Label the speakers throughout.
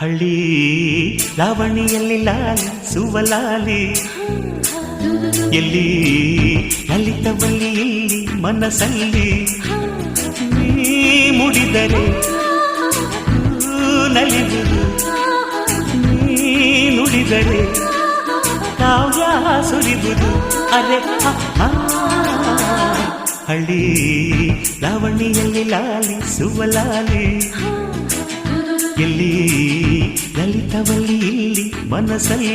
Speaker 1: ಹಳ್ಳಿ ಲಾವಣಿಯಲ್ಲಿ ಲಾಲಿ ಸುವಲಾಲಿ ಎಲ್ಲಿ ಲಲಿತವಲ್ಲಿ ಇಲ್ಲಿ ಮನಸ್ಸಲ್ಲಿ ನೀ ಮುಡಿದರೆ ನಲಿದುದು ನೀ ನುಡಿದರೆ ಕಾವ್ಯ ಸುರಿದುದು ಅರೆ ಹ, ಹ. ಹಳ್ಳಿ ಲಾವಣಿಯಲ್ಲಿ ಲಾಲಿ ಸುವಲಾಲಿ ಎಲ್ಲಿ ಲಲಿತವಲ್ಲಿ ಇಲ್ಲಿ ಮನಸ್ಸಲ್ಲಿ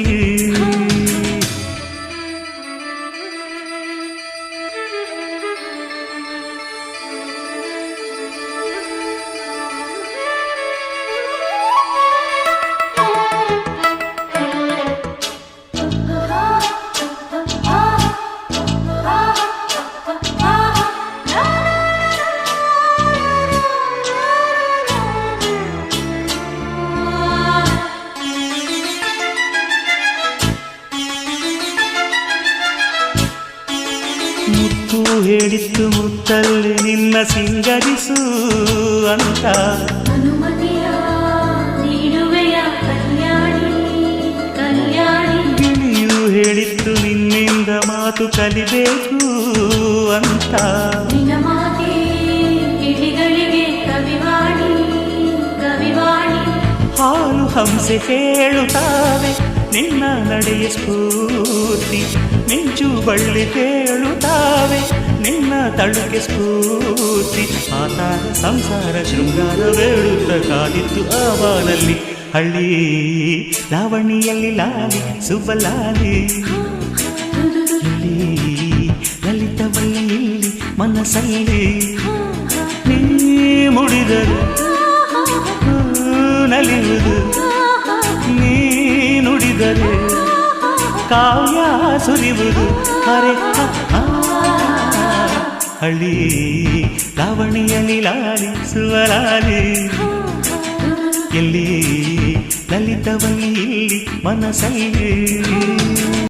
Speaker 1: ಮುತ್ತು ಹೇಳಿತ್ತು ಮುತ್ತಲ್ಲಿ ನಿನ್ನ ಸಿಂಗರಿಸು ಅಂತ. ಗಿಳಿಯು ಹೇಳಿತ್ತು ನಿನ್ನಿಂದ ಮಾತು ಕಲಿಬೇಕು ಅಂತ. ಹಾಲು ಹಂಸೆ ಹೇಳುತ್ತಾವೆ ನಿನ್ನ ನಡೆಯ ಸ್ಫೂರ್ತಿ. ಮಿಂಚು ಬಳ್ಳಿ ಕೇಳುತ್ತಾವೆ, ನಿನ್ನ ತಳುಕೆ ಸ್ಫೂರ್ತಿ. ಆತಾ ಸಂಸಾರ ಶೃಂಗಾರ ಬೇಡುತ್ತ ಕಾದಿತ್ತು ಆವಾನಲ್ಲಿ ಹಳ್ಳಿ ಲಾವಣಿಯಲ್ಲಿ ಲಾಲಿ, ಸುಬ್ಬಲಾಲಿ. ಲಲಿತವಲ್ಲಿ ಇಲ್ಲಿ ಮನಸ್ಸಲ್ಲಿ. ನೀ ಮುಡಿದರು ನುಡಿದರೆ ಕಾವ್ಯ ಸುರಿಯುವುದು ಹರೆ ಹ, ಹ. ಹಳ್ಳಿ ಲಾವಣಿಯಲ್ಲಿ ಲಾಲಿ ಸುವಲಾಲಿ ಎಲ್ಲಿ ಲಲಿತವಲ್ಲಿ ಇಲ್ಲಿ ಮನಸ್ಸಲ್ಲಿ